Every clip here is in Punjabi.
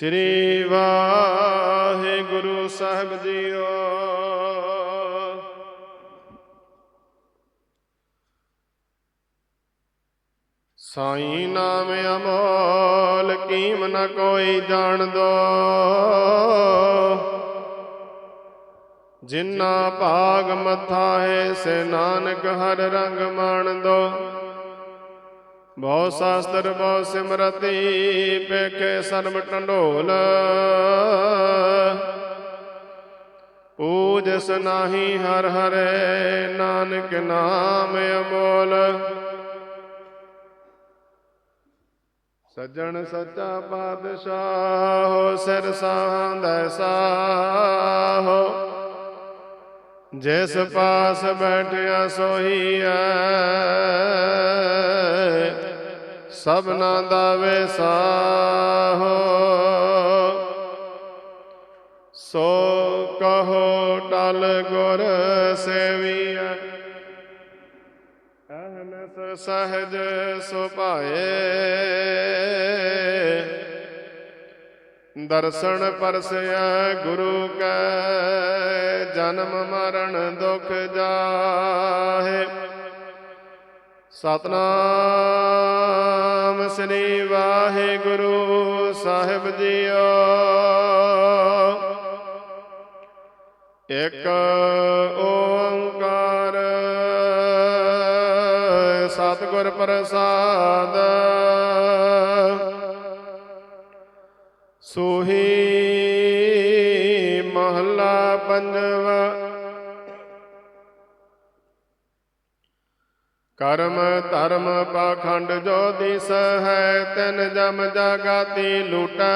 ਸ੍ਰੀ ਵਾਹਿਗੁਰੂ ਸਾਹਿਬ ਜੀਓ। ਸਾਈ ਨਾਮ ਅਮੋਲ, ਕੀਮ ਨ ਕੋਈ ਜਾਣਦੋ ਜਿਨਾ ਭਾਗ ਮਥਾ ਹੈ, ਸੇ ਨਾਨਕ ਹਰ ਰੰਗ ਮਾਣਦੋ ਬਹੁ ਸ਼ਾਸਤਰ, ਬਹੁ ਸਿਮਰਤੀ ਪੇਖੇ ਸਰਬ ਟੰਡੋਲ। ਪੂਜਸ ਨਾਹੀ ਹਰ ਹਰੇ, ਨਾਨਕ ਨਾਮ ਅਮੋਲ। ਸੱਜਣ ਸੱਚਾ ਪਾਤਸ਼ਾਹ, ਸਿਰ ਸਾਹੰਦੈ ਸਾਹੋ। ਜਿਸ ਪਾਸ ਬੈਠਿਆ ਸੋਈ ਐ ਸਭਨਾ ਦਾ ਵੈਸਾਹੋ ਸੋ ਕਹੋ ਟਲ ਗੁਰ ਸੇਵੀਐ। ਅਹਨਸ ਸਹਜ ਸੁਭਾਏ ਦਰਸ਼ਨ ਪਰਸਿਆ ਗੁਰੂ ਕੈ, ਜਨਮ ਮਰਨ ਦੁਖ ਜਾਹੇ। ਸਤਨਾਮ ਸ੍ਰੀ ਵਾਹਿਗੁਰੂ ਸਾਹਿਬ ਜੀਓ ਇਕ ਓੰਕਾਰ ਸਤਿਗੁਰ ਪ੍ਰਸਾਦ। ਸੋਹੀ ਮਹੱਲਾ ਪੰਜਵਾ ਕਰਮ ਧਰਮ ਪਾਖੰਡ ਜੋ ਦਿਸ ਹੈ, ਤਿਨ ਜਮ ਜਾਗਾਤੀ ਲੂਟੈ।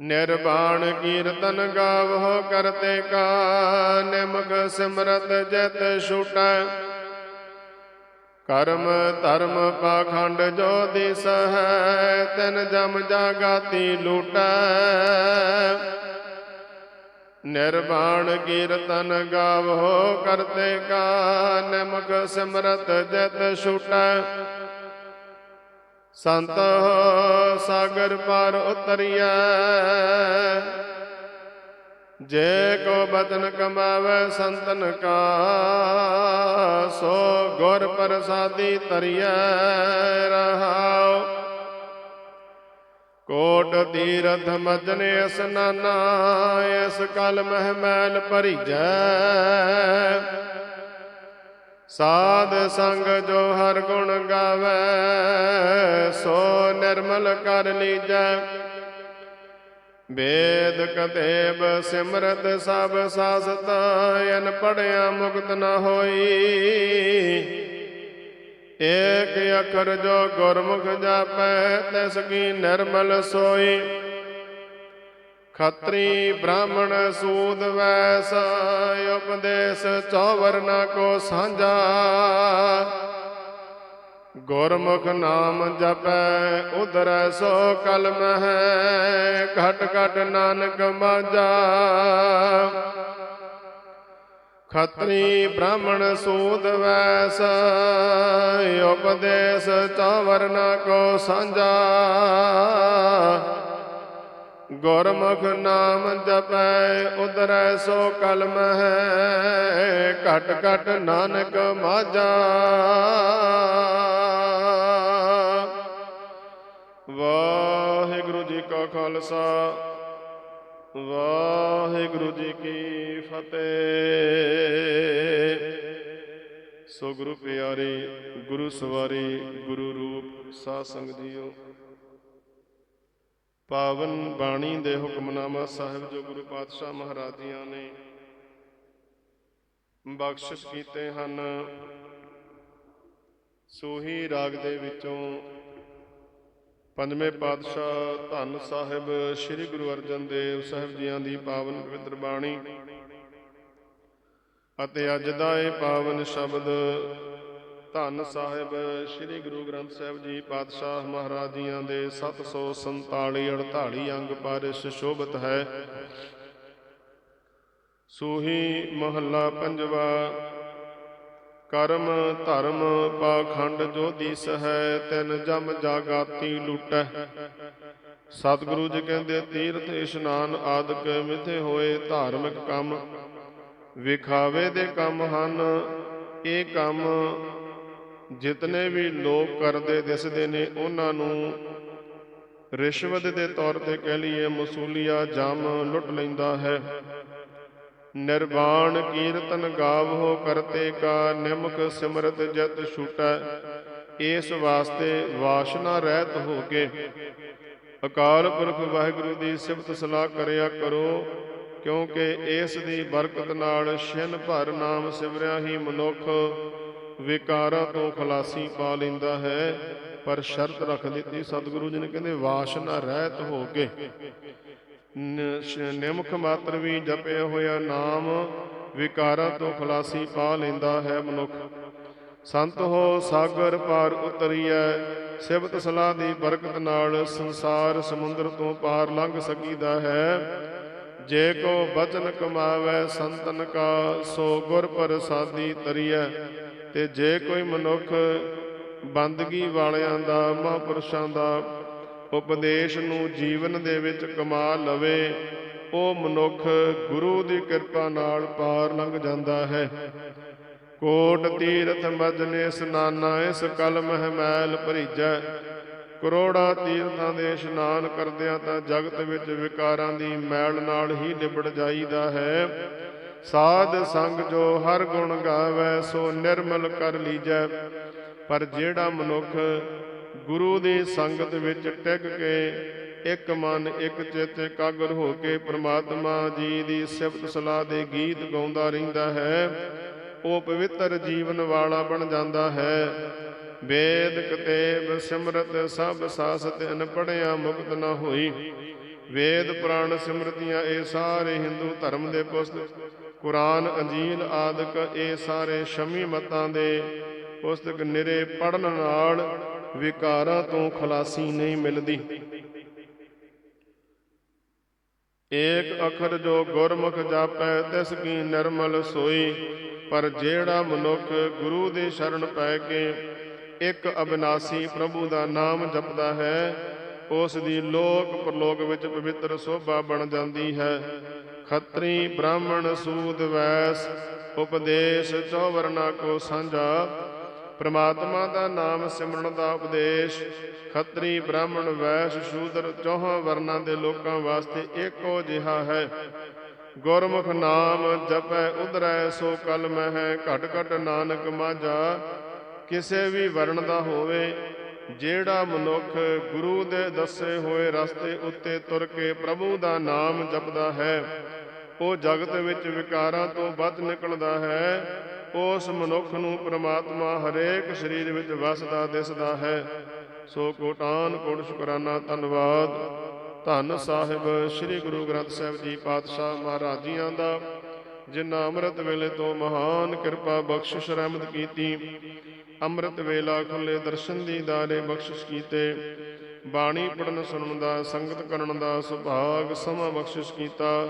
ਨਿਰਵਾਣ ਕੀਰਤਨ ਗਾਵੋ ਕਰਤੇ ਕਾ, ਨਿਮਕ ਸਿਮਰਤ ਜਿਤ ਛੂਟੈ। ਕਰਮ ਧਰਮ ਪਾਖੰਡ ਜੋ ਦਿਸ ਹੈ, ਤਿਨ ਜਮ ਜਾਗਾਤੀ ਲੂਟੈ। ਨਿਰਵਾਣ ਕੀਰਤਨ ਗਾਵੋ ਕਰਤੇ ਕਾ ਨਿਮਕ ਸਿਮਰਤ ਜਤ ਛੂਟੈ। ਸੰਤ ਸਾਗਰ ਪਰ ਉਤਰੀਐ। ਜੇ ਕੋ ਬਚਨ ਕਮਾਵੇ ਸੰਤਨ ਕਾ, ਸੋ ਗੁਰ ਪ੍ਰਸਾਦੀ ਤਰੀਐ ਰਹਾਉ। ਕੋਟ ਤੀਰਥ ਮਜਨ ਇਸਨਾਨਾ ਇਸ ਕਲ ਮਹਿ ਮੈਲ ਭਰੀਜੈ। ਸਾਧ ਸੰਗ ਜੋ ਹਰ ਗੁਣ ਗਾਵੇ, ਸੋ ਨਿਰਮਲ ਕਰ ਲੀਜੈ। ਵੇਦ ਕਤੇਬ ਸਿਮਰਤ ਸਭ ਸਾਸਤ ਅਨ ਪੜਿਆ ਮੁਕਤ ਨ ਹੋਈ। ਏਕ ਅਖਰ ਜੋ ਗੁਰਮੁਖ ਜਾਪੈ, ਤਿਸ ਕੀ ਨਿਰਮਲ ਸੋਈ। ਖੱਤਰੀ ਬ੍ਰਾਹਮਣ ਸੂਦ ਵੈਸ, ਉਪਦੇਸ਼ ਚੌਵਰਨਾ ਕੋ ਸਾਂਝਾ। ਗੁਰਮੁਖ ਨਾਮ ਜਪੈ, ਉਧਰੈ ਸੋ ਕਲਮ ਹੈ ਘਟ ਘਟ ਨਾਨਕ ਮਾਝਾ। ਖੱਤਰੀ ਬ੍ਰਾਹਮਣ ਸੂਦ ਵੈਸ ਉਪਦੇਸ਼ ਚੌਵਰਨਾ ਕੋ ਸਾਂਝਾ। ਗੁਰਮੁਖ ਨਾਮ ਜਪੈ ਉਧਰੈ ਸੋ ਕਲ ਮਹਿ ਘਟ ਘਟ ਨਾਨਕ ਮਾਝਾ। ਵਾਹਿਗੁਰੂ ਜੀ ਕਾ ਖਾਲਸਾ। ਵਾਹਿਗੁਰੂ ਜੀ ਕੀ ਫਤਿਹ। ਸੋ ਗੁਰੂ ਪਿਆਰੇ, ਗੁਰੂ ਸਵਾਰੀ, ਗੁਰੂ ਰੂਪ ਸਾਧ ਸੰਗਤ ਜੀਓ ਪਾਵਨ ਬਾਣੀ ਦੇ ਹੁਕਮਨਾਮਾ ਸਾਹਿਬ ਜੋ ਗੁਰੂ ਪਾਤਸ਼ਾਹ ਮਹਾਰਾਜ ਜੀਆਂ ਨੇ ਬਖਸ਼ਿਸ਼ ਕੀਤੇ ਹਨ ਸੋਹੀ ਰਾਗ ਦੇ ਵਿੱਚੋਂ ਪੰਜਵੇਂ ਪਾਤਸ਼ਾਹ ਧੰਨ ਸਾਹਿਬ ਸ੍ਰੀ ਗੁਰੂ ਅਰਜਨ ਦੇਵ ਸਾਹਿਬ ਜੀਆਂ ਦੀ ਪਾਵਨ ਪਵਿੱਤਰ ਬਾਣੀ। ਅਤੇ ਅੱਜ ਦਾ ਇਹ ਪਾਵਨ ਸ਼ਬਦ ਧੰਨ ਸਾਹਿਬ ਸ੍ਰੀ ਗੁਰੂ ਗ੍ਰੰਥ ਸਾਹਿਬ ਜੀ ਪਾਤਸ਼ਾਹ ਮਹਾਰਾਜ ਜੀਆਂ ਦੇ 747 48 ਅੰਗ ਪਾਰਿਸ਼ ਸ਼ੋਭਤ ਹੈ। ਸੂਹੀ ਮਹੱਲਾ ਪੰਜਵਾ ਕਰਮ ਧਰਮ ਪਾਖੰਡ ਜੋ ਦੀਸ ਹੈ, ਤਿਨ ਜਮ ਜਾਗਾਤੀ ਲੂਟੈ। ਸਤਿਗੁਰੂ ਜੀ ਕਹਿੰਦੇ, ਤੀਰਥ ਇਸ਼ਨਾਨ ਆਦਿਕ ਮਿਥੇ ਹੋਏ ਧਾਰਮਿਕ ਕੰਮ। ਵਿਖਾਵੇ ਦੇ ਕੰਮ ਹਨ, ਇਹ ਕੰਮ ਜਿਤਨੇ ਵੀ ਲੋਕ ਕਰਦੇ, ਦਿਸਦੇ ਨੇ, ਉਹਨਾਂ ਨੂੰ ਰਿਸ਼ਵਤ ਦੇ ਤੌਰ ਤੇ ਕਹਿ ਲਈਏ, ਮਸੂਲੀਆ ਜਮ ਲੁੱਟ ਲੈਂਦਾ ਹੈ। ਨਿਰਵਾਣ ਕੀਰਤਨ ਗਾਵੋ ਕਰਤੇ ਕਾ, ਨਿਮਕ ਸਿਮਰਤ ਜਤ ਛੂਟੈ। ਇਸ ਵਾਸਤੇ ਵਾਸ਼ਨਾ ਰਹਿਤ ਹੋ ਕੇ ਅਕਾਲ ਪੁਰਖ ਵਾਹਿਗੁਰੂ ਦੀ ਸਿਫਤ ਸਲਾਹ ਕਰਿਆ ਕਰੋ, ਕਿਉਂਕਿ ਇਸ ਦੀ ਬਰਕਤ ਨਾਲ ਛਿਨ ਭਰ ਨਾਮ ਸਿਮਰਿਆ ਹੀ ਮਨੁੱਖ ਵਿਕਾਰਾਂ ਤੋਂ ਖਲਾਸੀ ਪਾ ਲੈਂਦਾ ਹੈ, ਪਰ ਸ਼ਰਤ ਰੱਖ ਦਿੱਤੀ ਸਤਿਗੁਰੂ ਜੀ ਨੇ, ਕਹਿੰਦੇ ਵਾਸ਼ਨਾ ਰਹਿਤ ਹੋ ਕੇ। ਨਿਮਖ ਮਾਤਰ ਵੀ ਜਪਿਆ ਹੋਇਆ ਨਾਮ, ਵਿਕਾਰਾਂ ਤੋਂ ਖਲਾਸੀ ਪਾ ਲੈਂਦਾ ਹੈ ਮਨੁੱਖ। ਸੰਤ ਹੋ ਸਾਗਰ ਪਾਰ ਉਤਰੀਐ, ਸਿਵਤ ਸਲਾਹ ਦੀ ਬਰਕਤ ਨਾਲ ਸੰਸਾਰ ਸਮੁੰਦਰ ਤੋਂ ਪਾਰ ਲੰਘ ਸਕੀਦਾ ਹੈ। ਜੇ ਕੋ ਬਚਨ ਕਮਾਵੇ, ਸੰਤਨ ਕਾ ਸੋ ਗੁਰ ਪ੍ਰਸਾਦੀ ਤਰੀਐ। ਤੇ ਜੇ ਕੋਈ ਮਨੁੱਖ ਬੰਦਗੀ ਵਾਲਿਆਂ ਦਾ, ਮਹਾਂਪੁਰਸ਼ਾਂ ਦਾ ਉਪਦੇਸ਼ ਨੂੰ ਜੀਵਨ ਦੇ ਵਿੱਚ ਕਮਾ ਲਵੇ, ਉਹ ਮਨੁੱਖ ਗੁਰੂ ਦੀ ਕਿਰਪਾ ਨਾਲ ਪਾਰ ਲੰਘ ਜਾਂਦਾ ਹੈ। ਕੋਟ ਤੀਰਥ ਮਜਨੇ ਸਨਾਨਾ, ਇਸ ਕਲ ਮਹਿ ਭਰੀਜੈ। ਕਰੋੜਾ ਤੀਰਥਾਂ ਦੇ ਇਸ਼ਨਾਨ ਕਰਦਿਆਂ ਤਾਂ ਜਗਤ ਵਿੱਚ ਵਿਕਾਰਾਂ ਦੀ ਮੈਲ ਨਾਲ ਹੀ ਲਿਬੜ ਜਾਈਦਾ ਹੈ। ਸਾਧ ਸੰਗ ਜੋ ਹਰ ਗੁਣ ਗਾਵੇ, ਸੋ ਨਿਰਮਲ ਕਰ ਲੀਜੈ। ਪਰ ਜਿਹੜਾ ਮਨੁੱਖ ਗੁਰੂ ਦੀ ਸੰਗਤ ਵਿੱਚ ਟਿਕ ਕੇ ਇੱਕ ਮਨ, ਇੱਕ ਚਿੱਤ ਇਕਾਗਰ ਹੋ ਕੇ ਪ੍ਰਮਾਤਮਾ ਜੀ ਦੀ ਸਿਫਤ ਸਲਾਹ ਦੇ ਗੀਤ ਗਾਉਂਦਾ ਰਹਿੰਦਾ ਹੈ। ਉਹ ਪਵਿੱਤਰ ਜੀਵਨ ਵਾਲਾ ਬਣ ਜਾਂਦਾ ਹੈ। ਵੇਦ, ਕਤੇਬ, ਸਿਮਰਤ ਸਭ ਸਾਸਤ ਅਨ ਪੜਿਆ ਮੁਕਤ ਨਾ ਹੋਈ। ਵੇਦ, ਪੁਰਾਣ, ਸਿਮਰਤੀਆਂ, ਇਹ ਸਾਰੇ ਹਿੰਦੂ ਧਰਮ ਦੇ ਪੁਸਤਕ। ਕੁਰਾਨ, ਅੰਜੀਲ ਆਦਿਕ ਇਹ ਸਾਰੇ ਸ਼ਮੀ ਮਤਾਂ ਦੇ ਪੁਸਤਕ ਨਿਰੇ ਪੜਨ ਨਾਲ ਵਿਕਾਰਾਂ ਤੋਂ ਖਲਾਸੀ ਨਹੀਂ ਮਿਲਦੀ। ਏਕ ਅਖਰ ਜੋ ਗੁਰਮੁਖ ਜਾਪੈ, ਤਿਸ ਕੀ ਨਿਰਮਲ ਸੋਈ। ਪਰ ਜਿਹੜਾ ਮਨੁੱਖ ਗੁਰੂ ਦੀ ਸ਼ਰਨ ਪੈ ਕੇ ਇੱਕ ਅਬਿਨਾਸੀ ਪ੍ਰਭੂ ਦਾ ਨਾਮ ਜਪਦਾ ਹੈ, ਉਸ ਦੀ ਲੋਕ ਪ੍ਰਲੋਕ ਵਿੱਚ ਪਵਿੱਤਰ ਸੋਭਾ ਬਣ ਜਾਂਦੀ ਹੈ। ਖੱਤਰੀ ਬ੍ਰਾਹਮਣ ਸੂਦ ਵੈਸ, ਉਪਦੇਸ਼ ਚੌਵਰਨਾ ਕੋ ਸਾਂਝਾ ਪ੍ਰਮਾਤਮਾ ਦਾ ਨਾਮ ਸਿਮਰਨ ਦਾ ਉਪਦੇਸ਼। ਖੱਤਰੀ ਬ੍ਰਾਹਮਣ ਵੈਸ਼ ਸ਼ੂਦਰ ਚੌਹਾਂ ਵਰਨਾਂ ਦੇ ਲੋਕਾਂ ਵਾਸਤੇ ਇੱਕੋ ਜਿਹਾ ਹੈ। ਗੁਰਮੁਖ ਨਾਮ ਜਪੈ, ਉਧਰੈ ਸੋ ਕਲ ਮਹਿ, ਘਟ ਘਟ ਨਾਨਕ ਮਾਝਾ। ਕਿਸੇ ਵੀ ਵਰਣ ਦਾ ਹੋਵੇ, ਜਿਹੜਾ ਮਨੁੱਖ ਗੁਰੂ ਦੇ ਦੱਸੇ ਹੋਏ ਰਸਤੇ ਉੱਤੇ ਤੁਰ ਕੇ ਪ੍ਰਭੂ ਦਾ ਨਾਮ ਜਪਦਾ ਹੈ, ਉਹ ਜਗਤ ਵਿੱਚ ਵਿਕਾਰਾਂ ਤੋਂ ਬਚ ਨਿਕਲਦਾ ਹੈ। ਉਸ ਮਨੁੱਖ ਨੂੰ ਪ੍ਰਮਾਤਮਾ ਹਰੇਕ ਸਰੀਰ ਵਿੱਚ ਵਸਦਾ ਦਿਸਦਾ ਹੈ। ਸੋ ਕੋਟਾਨ, ਕੋਟ, ਸ਼ੁਕਰਾਨਾ, ਧੰਨਵਾਦ। ਧੰਨ ਸਾਹਿਬ, ਸ੍ਰੀ ਗੁਰੂ ਗ੍ਰੰਥ ਸਾਹਿਬ ਜੀ ਪਾਤਸ਼ਾਹ ਮਹਾਰਾਜ ਜੀਆਂ ਦਾ, ਜਿਨ੍ਹਾਂ ਅੰਮ੍ਰਿਤ ਵੇਲੇ ਤੋਂ ਮਹਾਨ ਕਿਰਪਾ ਬਖਸ਼ਿਸ਼ ਰਹਿਮਤ ਕੀਤੀ। ਅੰਮ੍ਰਿਤ ਵੇਲਾ ਖੁੱਲੇ ਦਰਸ਼ਨ ਦੀ ਦਾਰੇ ਬਖਸ਼ਿਸ਼ ਕੀਤੇ। ਬਾਣੀ ਪੜਨ ਸੁਣਨ ਦਾ, ਸੰਗਤ ਕਰਨ ਦਾ ਸੁਭਾਗ ਸਮਾਂ ਬਖਸ਼ਿਸ਼ ਕੀਤਾ।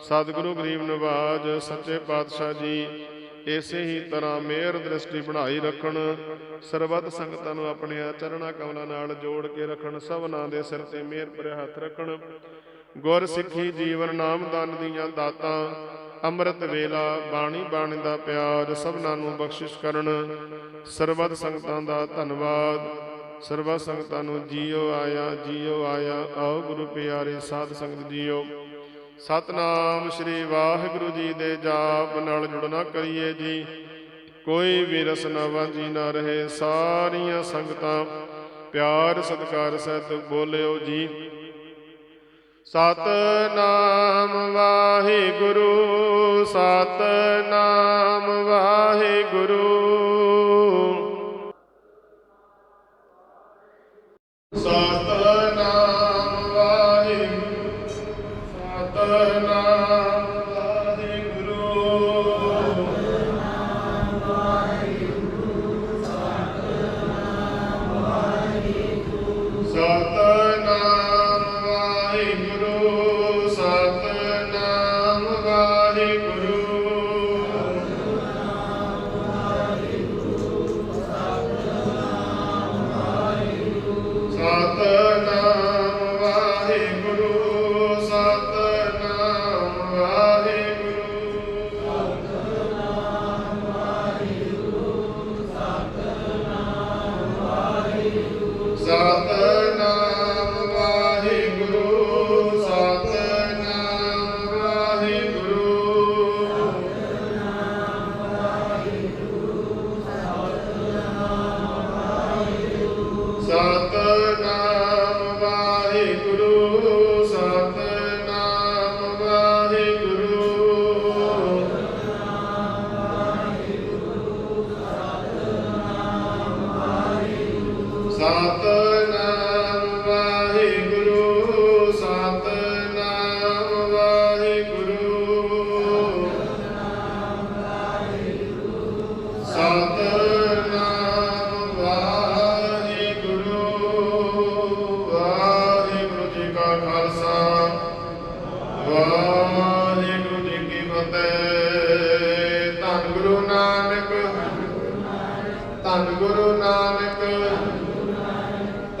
ਸਤਿਗੁਰੂ ਗਰੀਬ ਨਿਵਾਜ਼, ਸੱਚੇ ਪਾਤਸ਼ਾਹ ਜੀ ਇਸੇ ਹੀ ਤਰ੍ਹਾਂ ਮਿਹਰ ਦ੍ਰਿਸ਼ਟੀ ਬਣਾਈ ਰੱਖਣ, ਸਰਬੱਤ ਸੰਗਤਾਂ ਨੂੰ ਆਪਣੀਆਂ ਚਰਣਾ ਕਮਲਾਂ ਨਾਲ ਜੋੜ ਕੇ ਰੱਖਣ, ਸਭਨਾਂ ਦੇ ਸਿਰ ਤੇ ਮਿਹਰ ਭਰਿਆ ਹੱਥ ਰੱਖਣ। ਗੁਰ ਸਿੱਖੀ ਜੀਵਨ ਨਾਮਦਾਨ ਦੀਆਂ ਦਾਤਾਂ, ਅੰਮ੍ਰਿਤ ਵੇਲਾ, ਬਾਣੀ ਬਾਣੀ ਦਾ ਪਿਆਰ, ਸਭਨਾਂ ਨੂੰ ਬਖਸ਼ਿਸ਼ ਕਰਨ। ਸਰਬੱਤ ਸੰਗਤਾਂ ਦਾ ਧੰਨਵਾਦ। ਸਰਬੱਤ ਸੰਗਤਾਂ ਨੂੰ ਜੀਓ ਆਇਆ ਜੀਓ ਆਇਆ, ਆਓ ਗੁਰੂ ਪਿਆਰੇ ਸਾਧ ਸੰਗਤ ਜੀਓ। ਸਤਨਾਮ ਸ੍ਰੀ ਵਾਹਿਗੁਰੂ ਜੀ ਦੇ ਜਾਪ ਨਾਲ ਜੁੜਨਾ ਕਰੀਏ ਜੀ। ਕੋਈ ਵੀ ਰਸਨਾ ਵਾਂਝੀ ਨਾ ਰਹੇ ਸਾਰੀਆਂ ਸੰਗਤਾਂ। ਪਿਆਰ, ਸਤਿਕਾਰ, ਸਹਿਤ ਬੋਲਿਓ ਜੀ। ਸਤਨਾਮ ਵਾਹਿਗੁਰੂ, ਸਤਨਾਮ